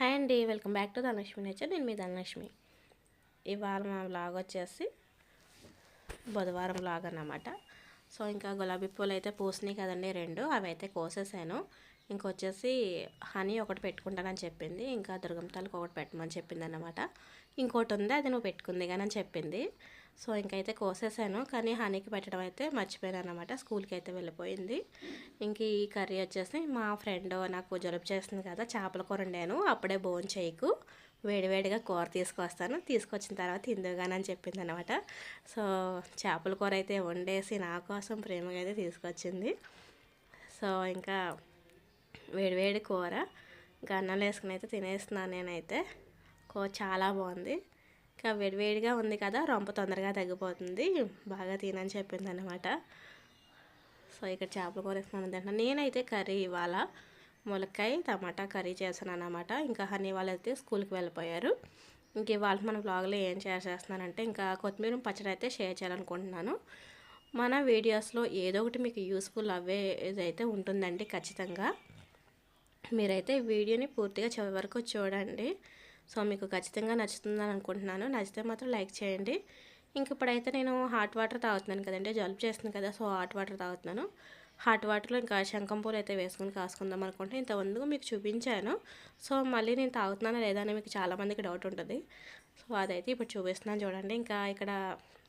Hi అండి welcome back to Dhanalakshmi nature. నేను మీ ధనలక్ష్మి. ఇవాళ మా బ్లాగ్ వచ్చేసి బుధవారం బ్లాగ్ అన్నమాట. సో ఇంకా గులాబీ పూలు అయితే పూసినాయి కదండి రెండు అవి అయితే కోసేసాను. ఇంకొచ్చేసి హనీ ఒకటి పెట్టుకుంటానని చెప్పింది. ఇంకా దుర్గంతాలకు ఒకటి పెట్టమని చెప్పింది అనమాట ఇంకోటి ఉంది అది నువ్వు పెట్టుకుంది కానీ అని చెప్పింది. సో ఇంకైతే కోసేసాను. కానీ హనీకి పెట్టడం అయితే మర్చిపోయాను అనమాట స్కూల్కి అయితే వెళ్ళిపోయింది. ఇంక ఈ కర్రీ వచ్చేసి మా ఫ్రెండ్ నాకు జలుబు చేస్తుంది కదా చేపల కూర వండాను. అప్పుడే బోన్ చేయకు. వేడివేడిగా కూర తీసుకొస్తాను. తీసుకొచ్చిన తర్వాత ఇందుగానని చెప్పింది అనమాట సో చేపల కూర అయితే వండేసి నా కోసం ప్రేమగా అయితే తీసుకొచ్చింది. సో ఇంకా వేడివేడి కూర. ఇంకా వేసుకుని అయితే తినేస్తున్నాను నేనైతే. కూర చాలా బాగుంది. ఇంకా వేడివేడిగా ఉంది కదా రొంప తొందరగా తగ్గిపోతుంది. బాగా తినని చెప్పింది అనమాట సో ఇక్కడ చేపల కూర వేసుకున్నాను తింటాను నేనైతే కర్రీ ఇవాళ ములక్కాయ టమాటా కర్రీ చేశాను అనమాట ఇంకా హనీ వాళ్ళు అయితే స్కూల్కి వెళ్ళిపోయారు. ఇంక ఇవాళ మన బ్లాగ్లో ఏం షేర్ చేస్తున్నానంటే ఇంకా కొత్తిమీర పచ్చడి అయితే షేర్ చేయాలనుకుంటున్నాను. మన వీడియోస్లో ఏదో ఒకటి మీకు యూస్ఫుల్ అవే ఇదైతే ఉంటుందండి ఖచ్చితంగా. మీరైతే వీడియోని పూర్తిగా చివరి వరకు చూడండి. సో మీకు ఖచ్చితంగా నచ్చుతుందని అనుకుంటున్నాను. నచ్చితే మాత్రం లైక్ చేయండి. ఇంక ఇప్పుడైతే నేను హాట్ వాటర్ తాగుతున్నాను కదండి. జలుబు చేస్తుంది కదా సో హాట్ వాటర్ తాగుతున్నాను. హాట్ వాటర్లో ఇంకా శంఖం పూలు అయితే వేసుకుని కాసుకుందాం అనుకుంటే ఇంతకుముందు మీకు చూపించాను. సో మళ్ళీ నేను తాగుతున్నానా లేదా అని మీకు చాలామందికి డౌట్ ఉంటుంది. సో అదైతే ఇప్పుడు చూపిస్తున్నాను చూడండి. ఇంకా ఇక్కడ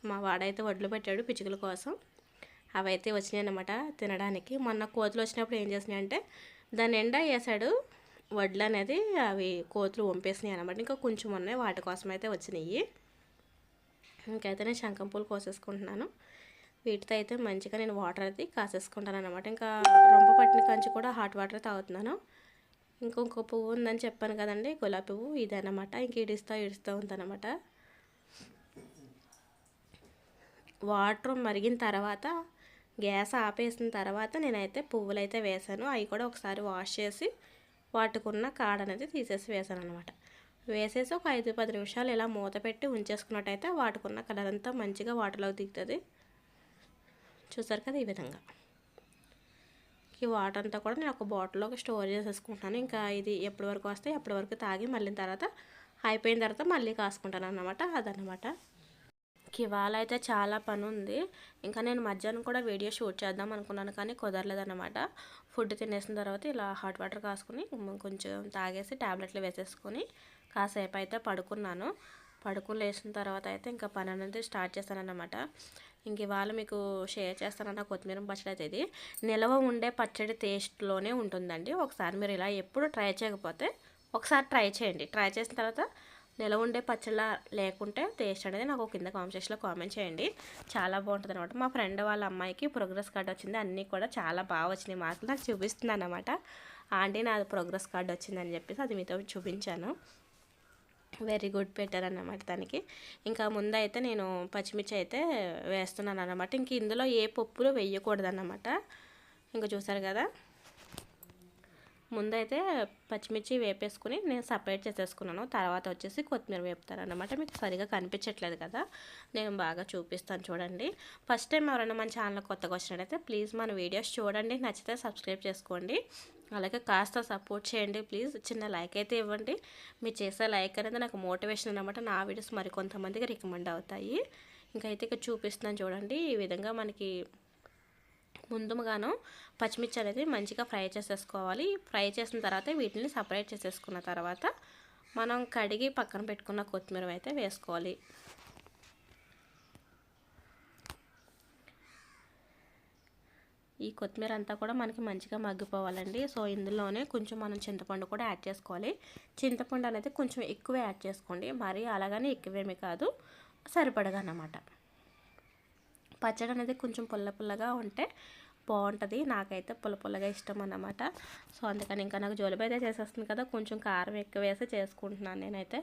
మా వాడైతే వడ్లు పెట్టాడు పిచ్చుకల కోసం. అవైతే వచ్చినాయి అనమాట తినడానికి. మొన్న కోతులు వచ్చినప్పుడు ఏం చేసినాయి అంటే దాని ఎండా వేసాడు. వడ్లు అనేది అవి కోతులు వంపేసినాయి అనమాట ఇంకా కొంచెం ఉన్నాయి. వాటి కోసం అయితే వచ్చినాయి. ఇంకైతే నేను శంఖం పూలు కోసేసుకుంటున్నాను. వీటితో అయితే మంచిగా నేను వాటర్ అయితే కాసేసుకుంటాను అనమాట ఇంకా రొంప పట్టిన కంచి కూడా హాట్ వాటర్ తాగుతున్నాను. ఇంకొక పువ్వు ఉందని చెప్పాను కదండి. గులాబీ పువ్వు ఇదనమాట ఇంక ఇడిస్తూ ఇడుస్తూ ఉందన్నమాట. వాటర్ మరిగిన తర్వాత గ్యాస్ ఆపేసిన తర్వాత నేనైతే పువ్వులు అయితే వేసాను అవి కూడా ఒకసారి వాష్ చేసి వాటికున్న కాడ అనేది తీసేసి వేసాను అనమాట వేసేసి ఒక ఐదు పది నిమిషాలు ఇలా మూత పెట్టి ఉంచేసుకున్నట్టయితే వాటికున్న కలర్ అంతా మంచిగా వాటర్లోకి దిగుతుంది. చూసారు కదా ఈ విధంగా. ఈ వాటర్ అంతా కూడా నేను ఒక బాటిల్లోకి స్టోర్ చేసేసుకుంటాను. ఇంకా ఇది ఎప్పటి వరకు వస్తే ఎప్పటి వరకు తాగి మళ్ళీ తర్వాత అయిపోయిన తర్వాత మళ్ళీ కాసుకుంటాను అన్నమాట అదనమాట ఇవాళ అయితే చాలా పని ఉంది ఇంకా నేను మధ్యాహ్నం కూడా వీడియో షూట్ చేద్దాం అనుకున్నాను కానీ కుదరలేదన్నమాట. ఫుడ్ తినేసిన తర్వాత ఇలా హాట్ వాటర్ కాసుకుని కొంచెం తాగేసి ట్యాబ్లెట్లు వేసేసుకొని కాసేపు అయితే పడుకున్నాను. పడుకుని లేచిన తర్వాత అయితే ఇంకా పని అనేది స్టార్ట్ చేస్తానన్నమాట. ఇంక ఇవాళ మీకు షేర్ చేస్తానన్న కొత్తిమీర పచ్చడి అయితే ఇది. నిలవ ఉండే పచ్చడి టేస్ట్లోనే ఉంటుందండి. ఒకసారి మీరు ఇలా ఎప్పుడు ట్రై చేయకపోతే ఒకసారి ట్రై చేయండి. ట్రై చేసిన తర్వాత నిల ఉండే పచ్చళ్ళ లేకుంటే టేస్ట్ అనేది నాకు కింద కామెంట్ సెక్షన్లో కామెంట్ చేయండి. చాలా బాగుంటుంది అనమాట మా ఫ్రెండ్ వాళ్ళ అమ్మాయికి ప్రోగ్రెస్ కార్డ్ వచ్చింది. అన్నీ కూడా చాలా బాగా వచ్చినాయి మార్కులు నాకు చూపిస్తుంది అనమాట ఆంటీ నాది ప్రోగ్రెస్ కార్డ్ వచ్చిందని చెప్పేసి అది మీతో చూపించాను. వెరీ గుడ్ పెట్టారు అన్నమాట దానికి ఇంకా ముందైతే నేను పచ్చిమిర్చి అయితే వేస్తున్నాను అనమాట ఇంక ఇందులో ఏ పప్పులు వేయకూడదు అన్నమాట. ఇంకా చూసారు కదా? ముందైతే పచ్చిమిర్చి వేపేసుకుని నేను సపరేట్ చేసేసుకున్నాను. తర్వాత వచ్చేసి కొత్తిమీర వేపుతాను అనమాట మీకు సరిగా కనిపించట్లేదు కదా. నేను బాగా చూపిస్తాను చూడండి. ఫస్ట్ టైం ఎవరైనా మన ఛానల్ కొత్తగా వచ్చినట్టయితే ప్లీజ్ మన వీడియోస్ చూడండి. నచ్చితే సబ్స్క్రైబ్ చేసుకోండి. అలాగే కాస్త సపోర్ట్ చేయండి ప్లీజ్. చిన్న లైక్ అయితే ఇవ్వండి. మీరు చేసే లైక్ అనేది నాకు మోటివేషన్ అనమాట నా వీడియోస్ మరి కొంతమందికి రికమెండ్ అవుతాయి. ఇంకైతే ఇక చూపిస్తున్నాను చూడండి. ఈ విధంగా మనకి ముందుగాను పచ్చిమిర్చి అనేది మంచిగా ఫ్రై చేసేసుకోవాలి. ఫ్రై చేసిన తర్వాత వీటిని సపరేట్ చేసేసుకున్న తర్వాత మనం కడిగి పక్కన పెట్టుకున్న కొత్తిమీర అయితే వేసుకోవాలి. ఈ కొత్తిమీర అంతా కూడా మనకి మంచిగా మగ్గిపోవాలండి. సో ఇందులోనే కొంచెం మనం చింతపండు కూడా యాడ్ చేసుకోవాలి. చింతపండు అనేది కొంచెం ఎక్కువ యాడ్ చేసుకోండి. మరి అలాగని ఎక్కువేమీ కాదు. సరిపడగా అన్నమాట పచ్చడి అనేది కొంచెం పుల్ల పుల్లగా ఉంటే బాగుంటుంది. నాకైతే పుల్ల పుల్లగా ఇష్టం అన్నమాట. సో అందుకని ఇంకా నాకు జోలిబై అయితే చేసేస్తుంది కదా కొంచెం కారం ఎక్కువ వేసి చేసుకుంటున్నాను నేనైతే.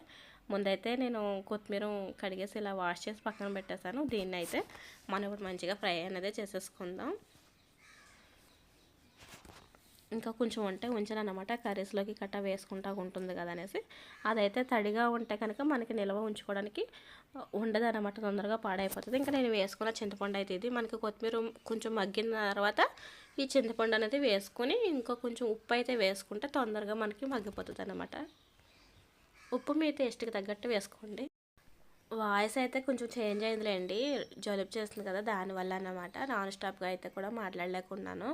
ముందైతే నేను కొత్తిమీర కడిగేసి ఇలా వాష్ చేసి పక్కన పెట్టేశాను. దీన్ని అయితే మనం ఇప్పుడు మంచిగా ఫ్రై అనేది చేసేసుకుందాం. ఇంకా కొంచెం ఉంటే ఉంచాను అనమాట కర్రీస్లోకి కట్ట వేసుకుంటా ఉంటుంది కదా అనేసి. అదైతే తడిగా ఉంటే కనుక మనకి నిల్వ ఉంచుకోవడానికి ఉండదు అనమాట తొందరగా పాడైపోతుంది. ఇంకా నేను వేసుకున్న చింతపండు అయితే ఇది. మనకి కొత్తిమీర కొంచెం మగ్గిన తర్వాత ఈ చింతపండు అనేది వేసుకొని ఇంకా కొంచెం ఉప్పు అయితే వేసుకుంటే తొందరగా మనకి మగ్గిపోతుంది అనమాట ఉప్పు మీ టేస్ట్కి తగ్గట్టు వేసుకోండి. వాయిస్ అయితే కొంచెం చేంజ్ అయిందిలేండి. జలుబు చేస్తుంది కదా దానివల్ల అన్నమాట. నాన్ స్టాప్గా అయితే కూడా మాట్లాడలేకున్నాను.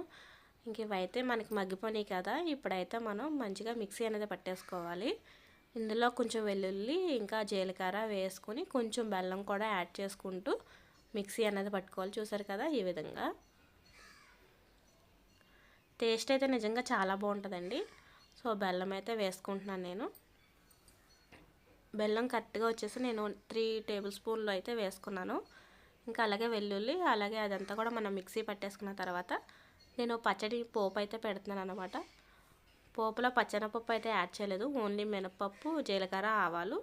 ఇంక ఇవైతే మనకి మగ్గిపోయినాయి కదా ఇప్పుడైతే మనం మంచిగా మిక్సీ అనేది పట్టేసుకోవాలి. ఇందులో కొంచెం వెల్లుల్లి ఇంకా జీలకర్ర వేసుకొని కొంచెం బెల్లం కూడా యాడ్ చేసుకుంటూ మిక్సీ అనేది పట్టుకోవాలి. చూసారు కదా ఈ విధంగా. టేస్ట్ అయితే నిజంగా చాలా బాగుంటుందండి. సో బెల్లం అయితే వేసుకుంటున్నాను నేను. బెల్లం కరెక్ట్గా వచ్చేసి నేను త్రీ టేబుల్ స్పూన్లు అయితే వేసుకున్నాను. ఇంకా అలాగే వెల్లుల్లి అలాగే అదంతా కూడా మనం మిక్సీ పట్టేసుకున్న తర్వాత నేను పచ్చడి పోపు అయితే పెడుతున్నాను అనమాట పోపులో పచ్చనపప్పు అయితే యాడ్ చేయలేదు. ఓన్లీ మినపప్పు జీలకర్ర ఆవాలు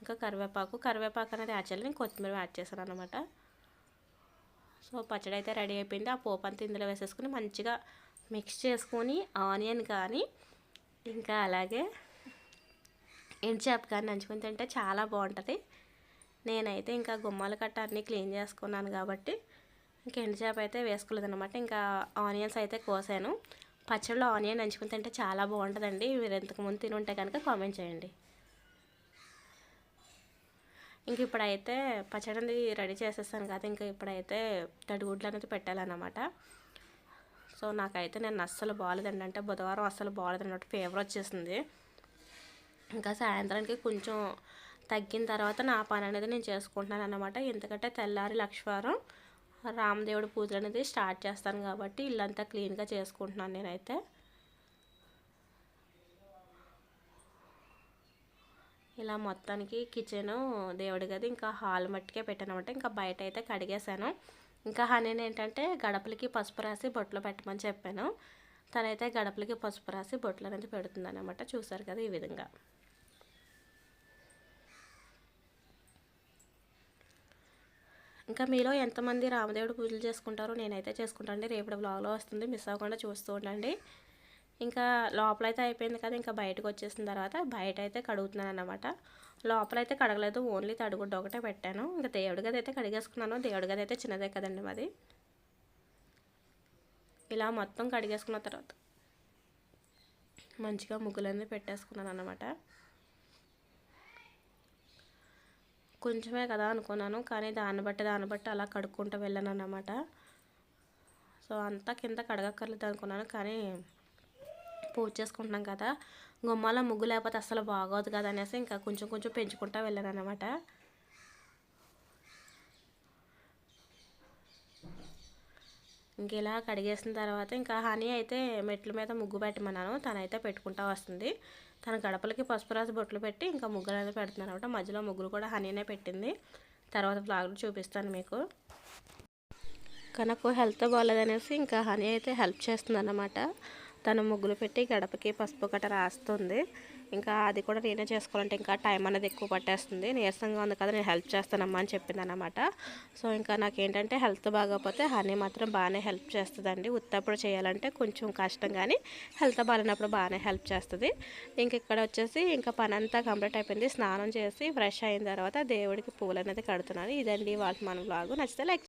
ఇంకా కరివేపాకు. కరివేపాకు అనేది యాడ్ చేయలేదు. నేను కొత్తిమీర యాడ్ చేశాను అనమాట సో పచ్చడి అయితే రెడీ అయిపోయింది. ఆ పోపు అంతా ఇందులో వేసేసుకుని మంచిగా మిక్స్ చేసుకొని ఆనియన్ కానీ ఇంకా అలాగే ఎండుచేప కానీ నంచుకొని తింటే చాలా బాగుంటుంది. నేనైతే ఇంకా గుమ్మాల కట్ట అన్నీ క్లీన్ చేసుకున్నాను కాబట్టి ఇంకా ఎండుచేప అయితే వేసుకోలేదు అనమాట ఇంకా ఆనియన్స్ అయితే కోసాను. పచ్చడిలో ఆనియన్ నంచుకుని తింటే చాలా బాగుంటుందండి. మీరు ఇంతకుముందు తిని ఉంటే కనుక కామెంట్ చేయండి. ఇంక ఇప్పుడైతే పచ్చడి అనేది రెడీ చేసేస్తాను కదా ఇంకా ఇప్పుడైతే తడిగుడ్లు అనేది పెట్టాలన్నమాట. సో నాకైతే నేను అస్సలు బాగాలేదండి అంటే బుధవారం అస్సలు బాగాలేదన్నట్టు ఫీవర్ వచ్చేసింది. ఇంకా సాయంత్రానికి కొంచెం తగ్గిన తర్వాత నా పని అనేది నేను చేసుకుంటున్నాను అనమాట ఎందుకంటే తెల్లారి లక్ష్వారం రామదేవుడి పూజలు అనేది స్టార్ట్ చేస్తాను కాబట్టి ఇల్లంతా క్లీన్గా చేసుకుంటున్నాను నేనైతే. ఇలా మొత్తానికి కిచెన్ దేవుడి గది ఇంకా హాల్ మట్టికే పెట్టానమాట. ఇంకా బయట అయితే కడిగేశాను. ఇంకా హనీని ఏంటంటే గడపలకి పసుపు రాసి బొట్లు పెట్టమని చెప్పాను. తనైతే గడపలకి పసుపు రాసి బొట్లు అనేది పెడుతుంది అనమాట చూసారు కదా ఈ విధంగా. ఇంకా మీలో ఎంతమంది రామదేవుడు పూజలు చేసుకుంటారో నేనైతే చేసుకుంటానండి. రేపటి బ్లాగ్లో వస్తుంది. మిస్ అవ్వకుండా చూస్తూ ఉండండి. ఇంకా లోపలైతే అయిపోయింది కదా ఇంకా బయటకు వచ్చేసిన తర్వాత బయట అయితే కడుగుతున్నాను అనమాట లోపలైతే కడగలేదు ఓన్లీ తడుగుడ్డ ఒకటే పెట్టాను. ఇంకా దేవుడి గది అయితే కడిగేసుకున్నాను. దేవుడి గది అయితే చిన్నదే కదండి మాది. ఇలా మొత్తం కడిగేసుకున్న తర్వాత మంచిగా ముగ్గులన్నీ పెట్టేసుకున్నాను అనమాట కొంచెమే కదా అనుకున్నాను కానీ దాన్ని బట్టి దాన్ని బట్టి అలా కడుక్కుంటూ వెళ్ళాను అన్నమాట సో అంతా కింద కడగక్కర్లేదు అనుకున్నాను కానీ పూజ చేసుకుంటున్నాం కదా. గుమ్మాల ముగ్గు లేకపోతే అసలు బాగోదు కదా అనేసి ఇంకా కొంచెం కొంచెం పెంచుకుంటూ వెళ్ళాను అనమాట ఇంక ఇలా కడిగేసిన తర్వాత ఇంకా హనీ అయితే మెట్ల మీద ముగ్గు పెట్టమన్నాను తనైతే పెట్టుకుంటా వస్తుంది. తన గడపలకి పసుపు రాసి బొట్లు పెట్టి ఇంకా ముగ్గులు అనేది పెడుతున్నాను అనమాట మధ్యలో ముగ్గురు కూడా హనీనే పెట్టింది. తర్వాత బ్లాగ్లు చూపిస్తాను మీకు. కనకు హెల్త్ బాగాలేదనేసి ఇంకా హనీ అయితే హెల్ప్ చేస్తుంది అన్నమాట తను ముగ్గులు పెట్టి గడపకి పసుపు కట్ట రాస్తుంది. ఇంకా అది కూడా నేనే చేసుకోవాలంటే ఇంకా టైం అనేది ఎక్కువ పట్టేస్తుంది. నీరసంగా ఉంది కదా నేను హెల్ప్ చేస్తానమ్మా అని చెప్పింది అనమాట సో ఇంకా నాకేంటంటే హెల్త్ బాగోకపోతే హనీ మాత్రం బాగానే హెల్ప్ చేస్తుందండి. ఉత్తప్పుడు చేయాలంటే కొంచెం కష్టం కానీ హెల్త్ బాగాలేనప్పుడు బాగానే హెల్ప్ చేస్తుంది. ఇంక ఇక్కడ వచ్చేసి ఇంకా పని అంతా కంప్లీట్ అయిపోయింది. స్నానం చేసి ఫ్రెష్ అయిన తర్వాత దేవుడికి పూలు అనేది కడుతున్నాను. ఇదండి వాళ్ళ మన బ్లాగు నచ్చితే లైక్